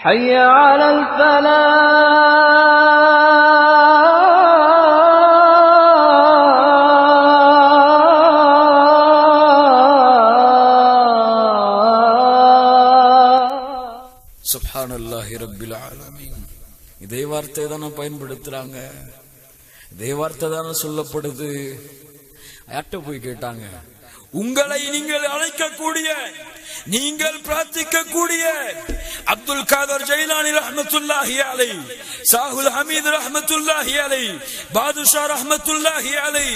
حي على الفلاح சுப்ஹானல்லாஹி ரப்பில் ஆலமீன் இதே வார்த்தை தானே பயன்படுத்துறாங்க இதே வார்த்தை தானே சொல்லப்படுது யார்கிட்ட போய் கேட்டாங்க உங்களை நீங்கள் அழைக்கக்கூடிய நீங்கள் பிரார்த்திக்கக்கூடிய அப்துல் காதர் ஜெயிலானி ரஹமத்துல்லாஹி அலை சாகுல் ஹமீது ரஹமத்துல்லாஹி அலை பாதுஷா ரஹமத்துல்லாஹி அலை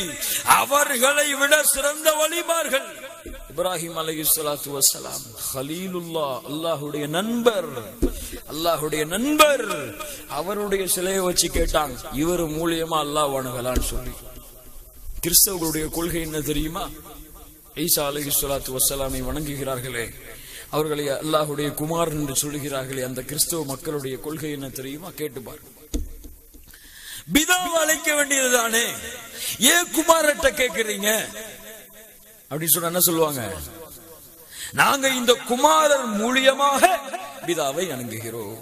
அவர்களை விட சிறந்த வழிமார்கள். இப்ராஹிம் அலை சலாத்து வசலாம் ஹலீலுல்லா அல்லாஹுடைய நண்பர் அல்லாஹுடைய நண்பர் அவருடைய சிலையை வச்சு கேட்டாங்க இவர் மூலியமா அல்லாஹ் வணங்கலான்னு சொல்லி. கிறிஸ்தவர்களுடைய கொள்கை என்ன தெரியுமா? ஈசா அலஹி ஸலாத்து வசலாமை வணங்குகிறார்களே. அவர்களை அல்லாஹுடைய குமார் என்று சொல்லுகிறார்களே அந்த கிறிஸ்தவ மக்களுடைய கொள்கை என்ன தெரியுமா? கேட்டு பாருங்க. பிதாவை அழைக்க வேண்டியதுதானே? ஏன் குமார்கிட்ட கேட்கிறீங்க? அப்படின்னு சொன்னா என்ன சொல்லுவாங்க? நாங்க இந்த குமாரர் மூலியமாக பிதாவை அணுகுகிறோம்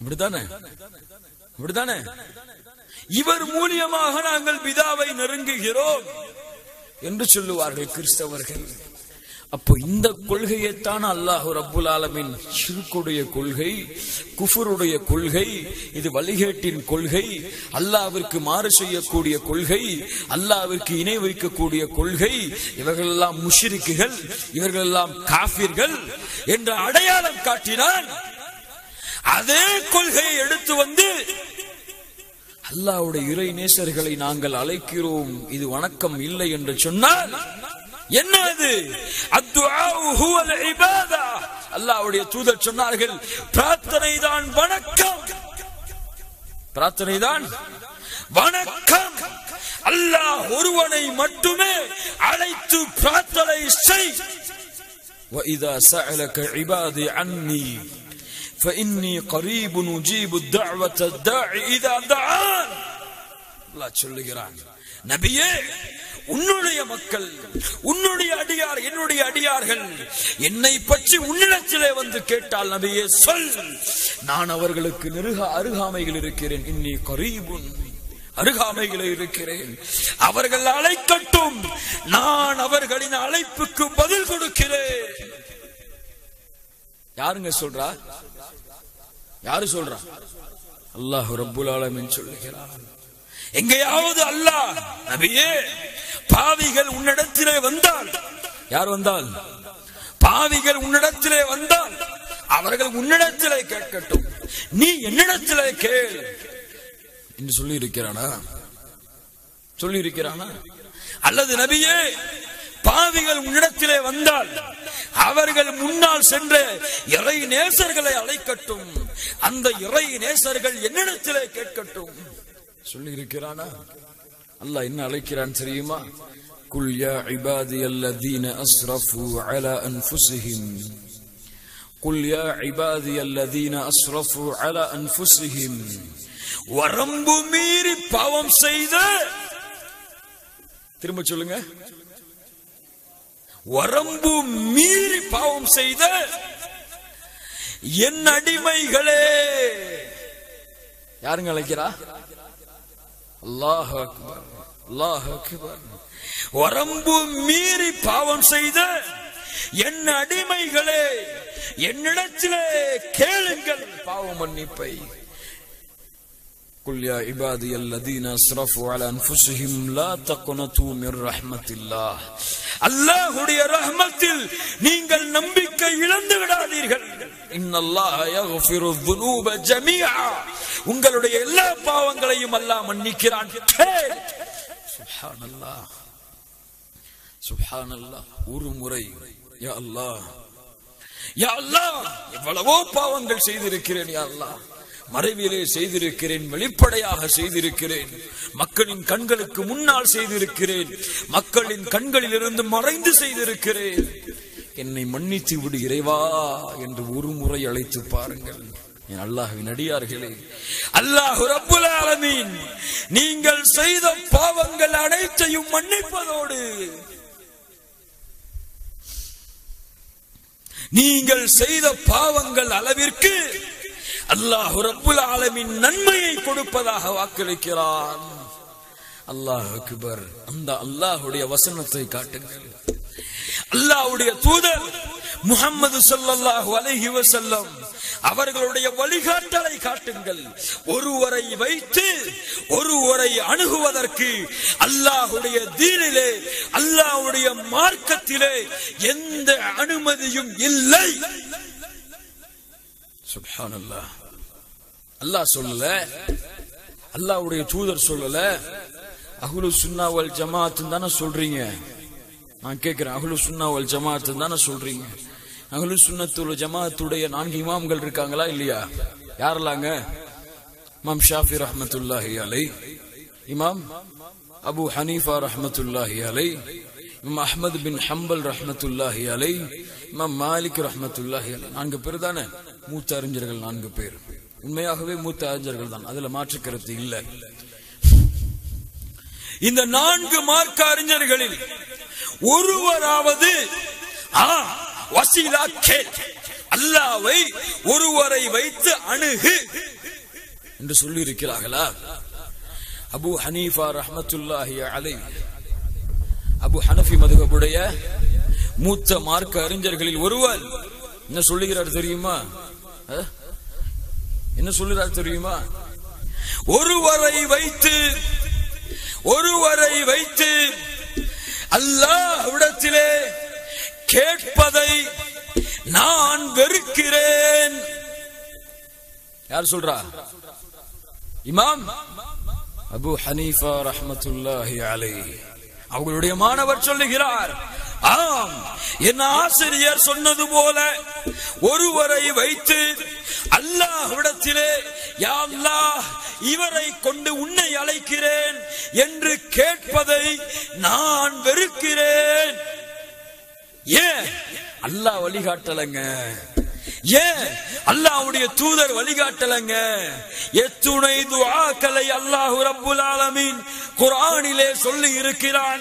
அப்படித்தானே? அப்படித்தானே? இவர் மூலியமாக நாங்கள் பிதாவை நெருங்குகிறோம். என்று சொல்லுவார்கள் கிறிஸ்தவர்கள். அப்போ இந்த கொள்கையைத்தான் அல்லாஹு ரப்புல் ஆலமின் சிறுக்குடைய கொள்கை குஃபருடைய கொள்கை இது வழிகேட்டின் கொள்கை அல்லாவிற்கு மாறு செய்யக்கூடிய கொள்கை அல்லாவிற்கு இணை வைக்கக்கூடிய கொள்கை இவர்களெல்லாம் முஷிரிக்குகள் இவர்களெல்லாம் காஃபிர்கள் என்ற அடையாளம் காட்டினான் அதே கொள்கையை எடுத்து வந்து அல்லாவுடைய இறை நேசர்களை நாங்கள் அழைக்கிறோம் இது வணக்கம் இல்லை என்று சொன்னால் என்ன அது அத்துஆஉ ஹுவல் இபாதா அல்லாஹ்வுடைய தூதர் சொன்னார்கள் பிரார்த்தனை தான் வணக்கம் பிரார்த்தனை தான் வணக்கம் அல்லாஹ் ஒருவனை மட்டுமே அழைத்து பிரார்த்தனை செய் وإذا سألك عبادي عني فإني قريب نجيب الدعوة الداعي إذا دعان அல்லாஹ் சொல்லுகிறான் நபியே உன்னுடைய மக்கள் உன்னுடைய அடியார் என்னுடைய அடியார்கள் என்னை பற்றி உன்னிடத்திலே வந்து கேட்டால் நபியே சொல் நான் அவர்களுக்கு நெருக அருகாமையில் இருக்கிறேன் இன்னி கரீபுன் அருகாமையில் இருக்கிறேன் அவர்கள் அழைக்கட்டும் நான் அவர்களின் அழைப்புக்கு பதில் கொடுக்கிறேன் யாருங்க சொல்றா? யாரு சொல்றா? அல்லாஹ் ரப்புல் ஆலமீன் சொல்லுகிறான். எங்கேயாவது அல்லாஹ் நபியே பாவிகள் உன்னிடத்திலே வந்தால் யார் வந்தால்? பாவிகள் உன்னிடத்திலே வந்தால் அவர்கள் உன்னிடத்திலே கேட்கட்டும். நீ என்னிடத்திலே கேள். என்று சொல்லி இருக்கிறானா சொல்லி இருக்கிறானா அல்லது நபியே பாவிகள் உன்னிடத்திலே வந்தால் அவர்கள் முன்னால் சென்ற இறை நேசர்களை அழைக்கட்டும். அந்த இறை நேசர்கள் என்னிடத்திலே கேட்கட்டும். சொல்லி இருக்கிறானா அல்லாஹ் என்ன அழைக்கிறான் தெரியுமா? குல் யா இபாதி அல்லதீன அஸ்ரஃபு அலா அன்ஃபுஸிஹிம். குல் யா இபாதி அல்லதீன அஸ்ரஃபு அலா அன்ஃபுஸிஹிம். வரம்பு மீறி பாவம் செய்த திரும்ப சொல்லுங்க. வரம்பு மீறி பாவம் செய்த என் அடிமைகளே. யாருங்க அழைக்கிறா? அல்லாஹ் அக்பர் அல்லாஹ் அக்பர். வரம்பு மீறி பாவம் செய்த என் அடிமைகளே என்னிடத்திலே கேளுங்கள் பாவ மன்னிப்பை. قل يا عبادي الذين اسرفوا على انفسهم لا تقنطوا من رحمة الله அல்லாஹ்வுடைய ரஹ்மத்தில் நீங்கள் நம்பிக்கை இழந்து விடாதீர்கள் இன்னல்லாஹ யக்ஃபிரு الذنوب ஜமீஆ உங்களுடைய எல்லா பாவங்களையும் அல்லாஹ் மன்னிக்கிறான் கேள். சுப்ஹானல்லாஹ் சுப்ஹானல்லாஹ் ஒரு முறை யா அல்லாஹ் யா அல்லாஹ் எவ்வளவோ பாவங்கள் செய்திருக்கிறேன் யா அல்லாஹ் மறைவிலே செய்திருக்கிறேன் வெளிப்படையாக செய்திருக்கிறேன். மக்களின் கண்களுக்கு முன்னால் செய்திருக்கிறேன். மக்களின் கண்களில் இருந்து மறைந்து செய்திருக்கிறேன். என்னை மன்னித்து விடு இறைவா என்று ஒரு முறை அழைத்து பாருங்கள். என் அல்லாஹின் அடியார்களே அல்லாஹ் ரப்புல் ஆலமீன் நீங்கள் செய்த பாவங்கள் அனைத்தையும் மன்னிப்பதோடு நீங்கள் செய்த பாவங்கள் அளவிற்கு அல்லாஹ் ரப்புல் ஆலமின் நன்மையை கொடுப்பதாக வாக்களிக்கிறான். அல்லாஹ் அக்பர் அந்த அல்லாஹுடைய வசனத்தை காட்டுங்கள். அல்லாஹுடைய தூதர் முகம்மது சொல்லல்லாஹு அலைஹி வசல்லம் அவர்களுடைய வழிகாட்டலை காட்டுங்கள். ஒருவரை வைத்து ஒருவரை அணுகுவதற்கு அல்லாஹுடைய தீனிலே அல்லாஹுடைய மார்க்கத்திலே எந்த அனுமதியும் இல்லை. அல்லாஹ் சொல்லல அல்லாஹ்வுடைய தூதர் சொல்லல. அஹ்லு சுன்னா வல் தானே சொல்றீங்க. நான் கேட்கிறேன் அஹ்லு சுன்னா வல் தானே சொல்றீங்க. அஹ்லு சுன்னத்துல் ஜமாத்துடைய நான்கு இமாம்கள் இருக்காங்களா இல்லையா? யாரெல்லாங்க? இமாம் ஷாஃபி ரஹ்மத்துல்லாஹி அலை இமாம் அபு ஹனீஃபா ரஹ்மத்துல்லாஹி அலை இமாம் அஹ்மத் பின் ஹம்பல் ரஹ்மத்துல்லாஹி அலை இமாம் மாலிக் ரஹ்மத்துல்லாஹி அலை. நான்கு பேர் தானே? மூத்த அறிஞர்கள் நான்கு பேர். உண்மையாகவே மூத்த அறிஞர்கள் தான். அதுல மாற்று கருத்து இல்லை. இந்த நான்கு மார்க்க அறிஞர்களில் ஒருவராவது வசீலா கேள் அல்லாவை ஒருவரை வைத்து அணுகு என்று சொல்லி இருக்கிறார்களா அபு ஹனீஃபா ரஹமத்துல்லாஹி அலை. அபு ஹனஃபி மதுகபுடைய மூத்த மார்க்க அறிஞர்களில் ஒருவர். என்ன சொல்லுகிறார் தெரியுமா? என்ன சொல்லுகிறார் தெரியுமா? ஒருவரை வைத்து ஒருவரை வைத்து அல்லாஹ்விடத்திலே கேட்பதை நான் வெறுக்கிறேன். யார் சொல்றா? இமாம் அபு ஹனீஃபா ரஹமத்துல்லாஹி அலை அவங்களுடைய மாணவர் சொல்லுகிறார் ஆம் என் ஆசிரியர் சொன்னது போல ஒருவரை வைத்து அல்லாஹ்விடத்திலே யா அல்லாஹ் இவரை கொண்டு உன்னை அழைக்கிறேன் என்று கேட்பதை நான் வெறுக்கிறேன். ஏன்? அல்லாஹ் வழிகாட்டலங்க. ஏன்? அல்லாஹ்வுடைய தூதர் வழிகாட்டலங்க. எத்துணை துஆக்களை அல்லாஹ் ரப்புல் ஆலமீன் குரானிலே சொல்லி இருக்கிறான்.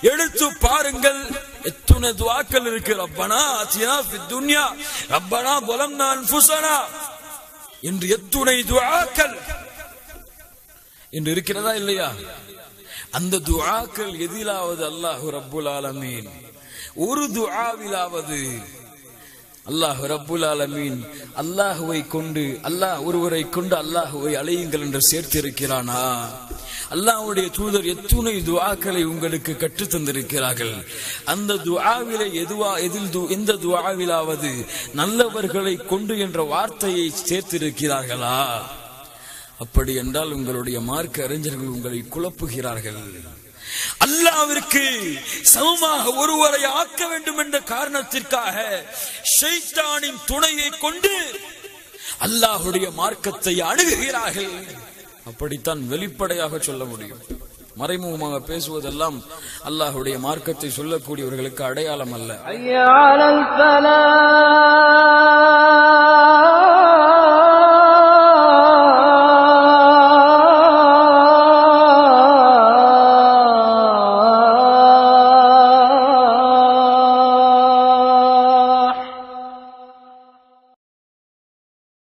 எடுத்து பாருங்கள். எத்துணை துவாக்கள் இருக்கு. ரப்பனா ஆத்தினா துன்யா. ரப்பனா பலம் நான் புசனா என்று எத்துணை துவாக்கள். என்று இருக்கிறதா இல்லையா? அந்த துவாக்கள் எதிலாவது அல்லாஹ் ரப்புல் ஆலமீன். ஒரு துஆவிலாவது அல்லாஹ் ரப்புல் ஆலமீன். அல்லாஹுவை கொண்டு அல்லாஹ் ஒருவரை கொண்டு அல்லாஹுவை அலையுங்கள் என்று சேர்த்திருக்கிறானா? அல்லாஹுடைய தூதர் எத்துணை துவாக்களை உங்களுக்கு கற்று தந்திருக்கிறார்கள். அந்த துவாவில எதுவா எதில் து- எந்த துவாவிலாவது நல்லவர்களை கொண்டு என்ற வார்த்தையை சேர்த்திருக்கிறார்களா? அப்படி என்றால் உங்களுடைய மார்க்க அறிஞர்கள் உங்களை குழப்புகிறார்கள். அல்லாவிற்கு சமமாக ஒருவரை ஆக்க வேண்டும் என்ற காரணத்திற்காக ஷைத்தானின் துணையை கொண்டு அல்லாஹுடைய மார்க்கத்தை அணுகுகிறார்கள். அப்படித்தான் வெளிப்படையாக சொல்ல முடியும். மறைமுகமாக பேசுவதெல்லாம் அல்லாஹுடைய மார்க்கத்தை சொல்லக்கூடியவர்களுக்கு அடையாளம் அல்ல.